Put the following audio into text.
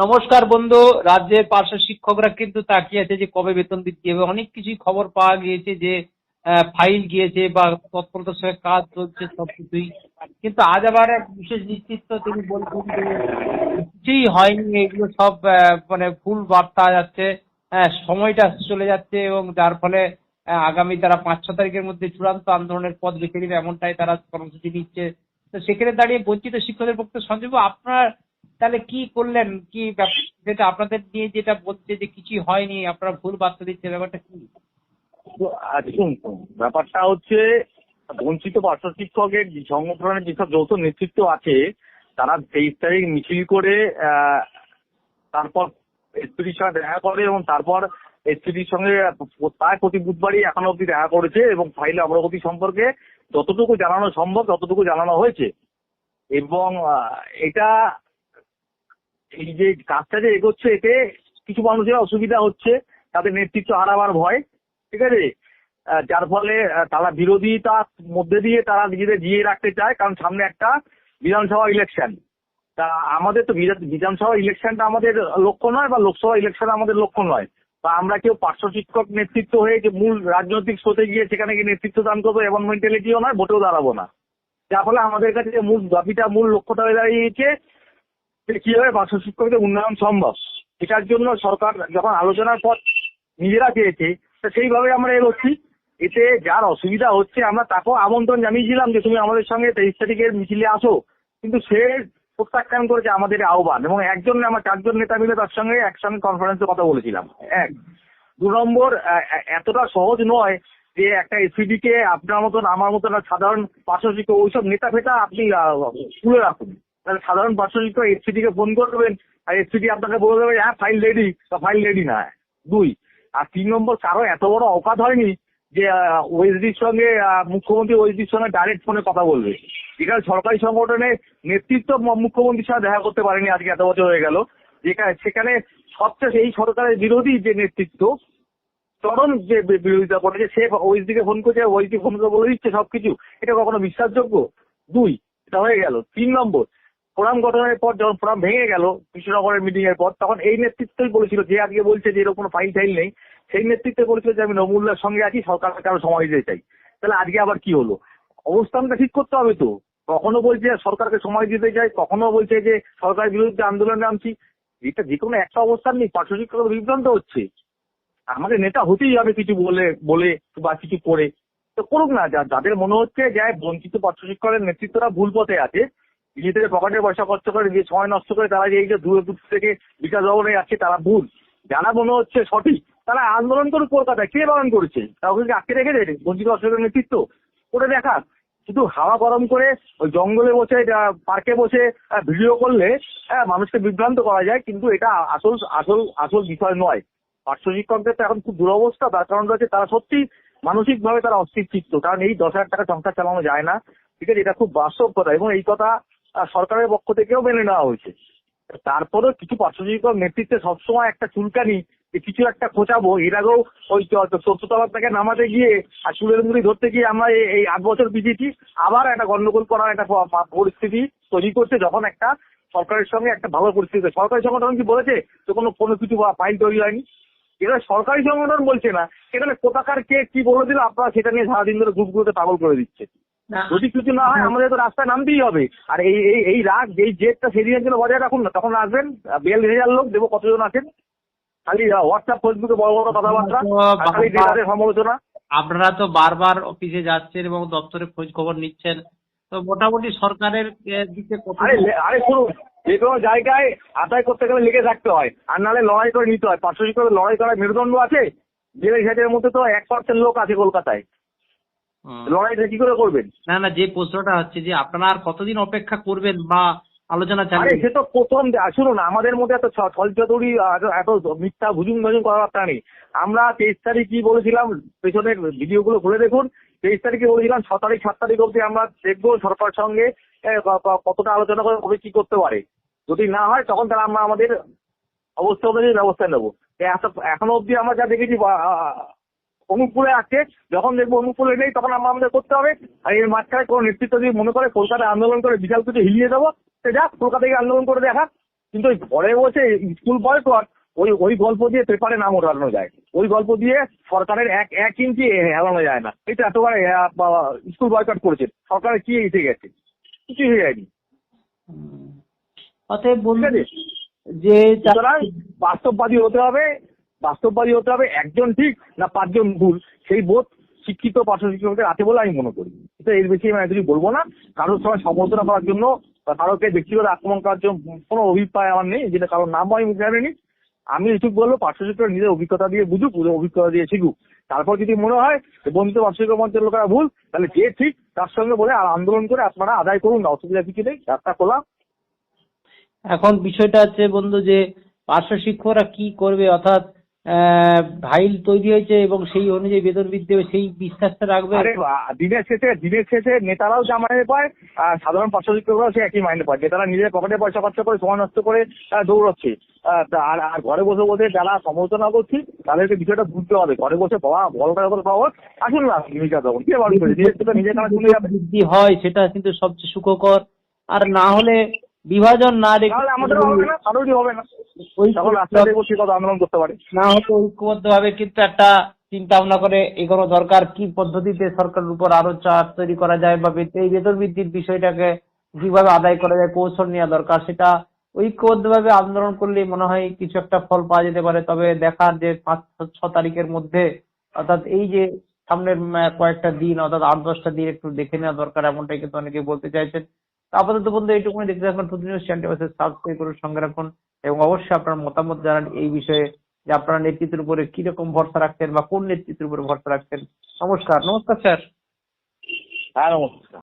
নমস্কার বন্ধু, রাজ্যের পার্শ্ব শিক্ষকরা কিন্তু তাকিয়ে আছে যে কবে বেতন বৃদ্ধি হবে। অনেক কিছুই খবর পাওয়া গিয়েছে যে ফাইল গিয়েছে বা তৎপরতার সঙ্গে কাজ চলছে সবকিছুই কিন্তু আজ আবার এক বিশেষ নেতৃত্ব তিনি বলছেন যে, কিছুই হয়নি, এগুলো সব মানে ভুল বার্তা যাচ্ছে সময়টা চলে যাচ্ছে এবং যার ফলে আগামী তারা পাঁচ, ছ তারিখের মধ্যে চূড়ান্ত আন্দোলনের পথ বেছে নেবে, এমনটাই তারা কর্মসূচি নিচ্ছে। তো সেখানে দাঁড়িয়ে বঞ্চিত শিক্ষকদের পক্ষে সঞ্জীব, আপনার তাহলে কি করলেন? কি যেটা আপনাদের নিয়ে যেটা বলছে যে কিছুই হয়নি, আপনারা ভুল বার্তা দিচ্ছে ব্যাপারটা কি? দেখুন, ব্যাপারটা হচ্ছে, বঞ্চিত পার্শ্ব শিক্ষকের সংগঠনের যেসব যৌথ নেতৃত্ব আছে, তারা তেইশ তারিখ মিছিল করে তারপর এসপিডির সঙ্গে দেখা করে এবং তারপর এসপিডির সঙ্গে প্রায় প্রতি বুধবারই এখনও অব্দি দেখা করেছে এবং ফাইলে অগ্রগতি সম্পর্কে যতটুকু জানানো সম্ভব, ততটুকু জানানো হয়েছে। এবং এটা এই যে কাজটা যে এগোচ্ছে, এতে কিছু মানুষের অসুবিধা হচ্ছে, তাদের নেতৃত্ব হারাবার ভয়, ঠিক আছে? যার ফলে তারা বিরোধিতার মধ্যে দিয়ে তারা নিজেদের জিয়ে রাখতে চায়, কারণ সামনে একটা বিধানসভা ইলেকশন তা আমাদের তো বিধা- বিধানসভা ইলেকশনটা আমাদের লক্ষ্য নয় বা লোকসভা ইলেকশন আমাদের লক্ষ্য নয়। বা আমরা কেউ পার্শ্ব শিক্ষক নেতৃত্ব হয়ে যে মূল রাজনৈতিক স্রোতে গিয়ে সেখানে গিয়ে নেতৃত্ব দান করব এমন মেন্টালিটিও নয়, ভোটেও দাঁড়াবো না। যার ফলে আমাদের কাছে মূল দাবিটা, মূল লক্ষ্যটা হয়ে দাঁড়িয়েছে কীভাবে পার্শ্ব শিক্ষকদের উন্নয়ন সম্ভব, এটার জন্য সরকার যখন আলোচনার পর নিজেরা চেয়েছে তা সেইভাবে আমরা এগোচ্ছি। এতে যার অসুবিধা হচ্ছে, আমরা তাকেও আমন্ত্রণ জানিয়েছিলাম যে তুমি আমাদের সঙ্গে তেইশ তারিখের মিছিলে আসো। কিন্তু সে প্রত্যাখ্যান করেছে আমাদের আহ্বান এবং একজন আমার চারজন নেতা মিলে তার সঙ্গে একসঙ্গে কনফারেন্সে কথা বলেছিলাম। এক, দু নম্বর এতটা সহজ নয় যে একটা এসপিডি কে আপনার মতন, আমার মতন সাধারণ পার্শ্ব শিক্ষক ওইসব নেতা ফেতা আপনি তুলে রাখুন। তাহলে সাধারণ পার্শ্ব শিক্ষক এসপিডি কে ফোন করবেন, আর এসপিডি আপনাকে বলে দেবে হ্যাঁ ফাইল রেডি ফাইল রেডি না। দুই, আর তিন নম্বর কারও এত বড় অকাত হয়নি যে ওএসডির সঙ্গে মুখ্যমন্ত্রী ওএসডির সঙ্গে ডাইরেক্ট ফোনে কথা বলবে। এখানে সরকারি সংগঠনের নেতৃত্ব মুখ্যমন্ত্রীর সাথে দেখা করতে পারেনি, আজকে এত বছর হয়ে গেল। যেখানে সেখানে সবচেয়ে, এই সরকারের বিরোধী যে নেতৃত্ব চরম যে বিরোধিতা করেছে, সে ওএসডি কে ফোন করছে, ওএসডি ফোন করে বলে দিচ্ছে সবকিছু। এটা কখনো বিশ্বাসযোগ্য? দুই, এটা হয়ে গেল। তিন নম্বর ফোরাম গঠনের পর যখন ফোরাম ভেঙে গেল, কৃষ্ণনগরের মিটিং এর পর, তখন এই নেতৃত্বই বলেছিল, যে আজকে বলছে যে এরকম কোনো ফাইল টাইল নেই, সেই নেতৃত্বে বলেছিল যে আমি নমুল্লার সঙ্গে আছি, সরকারকে আরও সময় দিতে চাই। তাহলে আজকে আবার কি হলো? অবস্থানটা ঠিক করতে হবে তো। কখনো বলছে সরকারকে সময় দিতে চাই, কখনো বলছে যে সরকারের বিরুদ্ধে আন্দোলনে নামছি। এটা যে কোনো একটা অবস্থান নেই পার্শ্ব শিক্ষক বিভ্রান্ত হচ্ছে। আমাদের নেতা হতেই হবে কিছু বলে বলে বা কিছু করে। তো করুক না যাদের মনে হচ্ছে যে বঞ্চিত পার্শ্ব শিক্ষকের নেতৃত্বরা ভুল পথে আছে নিজেদের পকেটে পয়সা খরচ করে যে সময় নষ্ট করে তারা এই যে দূরে দূর থেকে বিকাশ ভবনে যাচ্ছে, তারা ভুল। যারা মনে হচ্ছে সঠিক, তারা আন্দোলন করুক কলকাতায়। কে বারণ করেছে? কাউকে আটকে রেখেছে বঞ্চিত অসুবিধার নেতৃত্ব। করে দেখা শুধু হাওয়া গরম করে ওই জঙ্গলে বসে পার্কে বসে ভিডিও করলে হ্যাঁ মানুষকে বিভ্রান্ত করা যায়, কিন্তু এটা আসল আসল আসল বিষয় নয়। পার্শ্ব শিক্ষকদের তো এখন খুব দুরবস্থা, তার কারণ রয়েছে তারা সত্যি মানসিক ভাবে তারা অস্থির চিত্ত। কারণ এই দশ হাজার টাকা সংসার চালানো যায় না। ঠিক আছে, এটা খুব বাস্তব কথা। এবং এই কথা আহ, সরকারের পক্ষ থেকেও মেনে নেওয়া হয়েছে। তারপরেও কিছু পার্শ্ব নেতৃত্বে সবসময় একটা চুলকানি কিছু একটা খোঁচাবো এর আগেও ওই চতুর্থতলা থেকে নামাতে গিয়ে আর চুলের মুড়ি ধরতে গিয়ে আমরা এই- আট বছর পিছিয়েছি আবার একটা গন্ডগোল করার একটা পরিস্থিতি তৈরি করছে যখন একটা সরকারের সঙ্গে একটা ভালো পরিস্থিতি সরকারি সংগঠন কি বলেছে যে কোনো কোনো কিছু ফাইল তৈরি হয়নি? এটা সরকারি সংগঠন বলছে না। এখানে কোথাকার কে কি বলে দিল আপনারা সেটা নিয়ে সারাদিন ধরে গ্রুপগুলোতে পাগল করে দিচ্ছে। যদি কিছু না হয় আমাদের তো রাস্তায় নামতেই হবে। আর এই এই এই রাগ এই জেদটা সেদিনের জন্য বজায় রাখুন না। তখন আসবেন বেল হাজার লোক দেবো কতজন আছেন। খালি হোয়াটসঅ্যাপ ফেসবুকে বড় বড় কথাবার্তা খালি সমালোচনা। আপনারা তো বারবার অফিসে যাচ্ছেন এবং দপ্তরে খোঁজ খবর নিচ্ছেন। তো মোটামুটি সরকারের দিকে আরে আরে শুনুন যে কোনো জায়গায় আদায় করতে গেলে লেগে থাকতে হয়। আর নাহলে লড়াই করে নিতে হয়। পাঁচশো শিক্ষকের লড়াই করার মেরুদণ্ড আছে? বিয়াল্লিশ হাজারের মধ্যে তো এক পার্সেন্ট লোক আছে কলকাতায়। লড়াইটা কি করে করবেন? না না যে প্রশ্নটা হচ্ছে যে আপনারা আর কতদিন অপেক্ষা করবেন বা আলোচনা চালিয়ে সে তো প্রথম শুনুন আমাদের মধ্যে এত ছ- ছলচাতুরি এত মিথ্যা ভুজুং ভুজুং কথাবার্তা নেই। আমরা তেইশ তারিখ কি বলেছিলাম পেছনের ভিডিও গুলো খুলে দেখুন তেইশ তারিখে বলেছিলাম ছ তারিখ সাত তারিখ অবধি আমরা দেখব সরকার সঙ্গে কতটা আলোচনা করে কবে কি করতে পারে। যদি না হয় তখন তাহলে আমরা আমাদের অবস্থা অনুযায়ী ব্যবস্থা নেব। এখনও অবধি আমরা যা দেখেছি অনুকূলে আছে যখন দেখব অনুকূলে নেই তখন আমরা আমাদের করতে হবে। আর এর মাঝখানে কোনো নেতৃত্ব যদি মনে করে কলকাতায় আন্দোলন করে বিশাল কিছু হিলিয়ে দেবো সে যাক কলকাতায় আন্দোলন করে দেখা। কিন্তু ওই ঘরে বসে স্কুল বয়কট ওই ওই গল্প দিয়ে পেপারে নাম ওঠানো যায়। ওই গল্প দিয়ে সরকারের এক এক ইঞ্চি হেলানো যায় না। এটা এতবার স্কুল বয়কট করেছে। সরকারের কি এসে গেছে? কিছু হয়ে যায়নি। অতএব আছে? যে সুতরাং বাস্তববাদী হতে হবে। বাস্তববাদী হতে হবে, একজন ঠিক না পাঁচজন ভুল? সেই বোধ শিক্ষিত পার্শ্ব শিক্ষকদের আছে বলে আমি মনে করি। তো এর বেশি আমি এতটুকু বলব না। কারোর সঙ্গে সমালোচনা করার জন্য বা কারোকে ব্যক্তিগত আক্রমণ করার জন্য কোনো অভিপ্রায় আমার নেই, যেটা কারোর নাম আমি মুখে আনিনি আমি এটুকু বলব পার্শ্ব শিক্ষক নিজের অভিজ্ঞতা দিয়ে বুঝুক বুঝে অভিজ্ঞতা দিয়ে শিখুক। তারপর যদি মনে হয় যে বঞ্চিত পার্শ্ব শিক্ষক মঞ্চের লোকেরা ভুল, তাহলে যে ঠিক তার সঙ্গে বলে আর আন্দোলন করে আপনারা আদায় করুন, না অসুবিধা কিছু নেই, রাস্তা খোলা। এখন বিষয়টা হচ্ছে বন্ধু যে পার্শ্ব শিক্ষকরা কি করবে, অর্থাৎ ফাইল তৈরি হয়েছে এবং সেই অনুযায়ী বেতন বৃদ্ধি হবে সেই বিশ্বাসটা রাখবে। দিনের শেষে দিনের শেষে নেতারাও যা মাইনে পায় আর সাধারণ পার্শ্ব শিক্ষকরাও সে একই মাইনে পায়। নেতারা নিজের পকেটে পয়সা খরচা করে সময় নষ্ট করে দৌড়চ্ছে। আর আর ঘরে বসে বসে যারা সমালোচনা করছি তাদেরকে বিষয়টা বুঝতে হবে। ঘরে বসে পাওয়া বড়টা যখন পাওয়া আসুন না ভূমিকা তখন। কে বাড়ি করে নিজের কানে শুনে যাবে বৃদ্ধি হয় সেটা কিন্তু সবচেয়ে সুখকর। আর না হলে বিভাজন না রেখে আমাদের হবে না কারোরই হবে না। তখন রাস্তায় দেখব সে কত আন্দোলন করতে পারে। না হলে ঐক্যবদ্ধ ভাবে কিন্তু একটা চিন্তা ভাবনা করে এগোনো দরকার কি পদ্ধতিতে সরকারের উপর আরও চাপ তৈরি করা যায় বা এই বেতন বৃদ্ধির বিষয়টাকে কীভাবে আদায় করা যায় কৌশল নেওয়া দরকার সেটা ঐক্যবদ্ধ ভাবে আন্দোলন করলে মনে হয় কিছু একটা ফল পাওয়া যেতে পারে। তবে দেখার যে পাঁচ ছ তারিখের মধ্যে অর্থাৎ এই যে সামনের কয়েকটা দিন অর্থাৎ আট দশটা দিন একটু দেখে নেওয়া দরকার এমনটাই কিন্তু অনেকে বলতে চাইছেন। আপাতত বন্ধু এইটুকুনি দেখতে থাকুন, প্রতিনিয়ত চ্যানেলটি চ্যানেলটি সাবস্ক্রাইব করুন সঙ্গে রাখুন এবং অবশ্যই আপনার মতামত জানান এই বিষয়ে যে আপনারা নেতৃত্বের উপরে কীরকম ভরসা রাখছেন বা কোন নেতৃত্বের উপরে ভরসা রাখছেন। নমস্কার নমস্কার স্যার। হ্যাঁ নমস্কার।